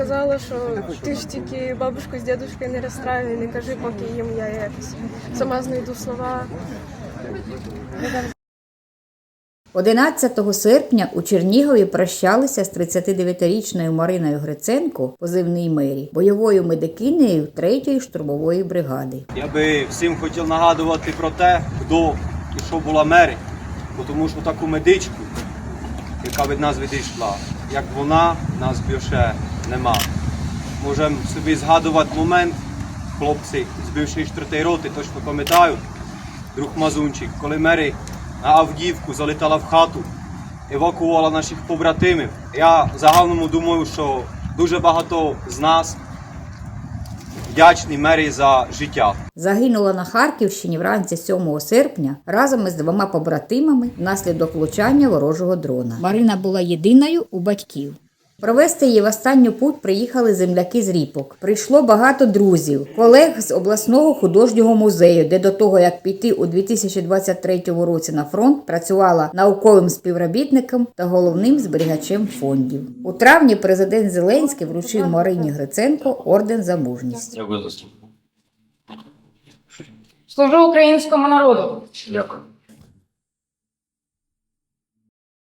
сказала, що ти ж тільки бабушку з дідушкою не розстраюй, не кажи, поки їм я якось сама знайду слова. 11 серпня у Чернігові прощалися з 39-річною Мариною Гриценко, позивний мері, бойовою медикинею 3-ї штурмової бригади. Я би всім хотів нагадувати про те, хто і що була Мері, тому що таку медичку, яка від нас відійшла, як вона, нас більше нема. Можемо собі згадувати момент, хлопці з бившої штуртої роти, точно пам'ятаю, друг Мазунчик, коли Мері на Авдіївку залітала в хату, евакуувала наших побратимів. Я загальному думаю, що дуже багато з нас вдячні Мері за життя. Загинула на Харківщині вранці 7 серпня разом із двома побратимами внаслідок влучання ворожого дрона. Марина була єдиною у батьків. Провести її в останню путь приїхали земляки з Ріпок. Прийшло багато друзів, колег з обласного художнього музею, де до того як піти у 2023 році на фронт, працювала науковим співробітником та головним зберігачем фондів. У травні президент Зеленський вручив Марині Гриценко орден за мужність. Дякую за. Служу українському народу. Дякую.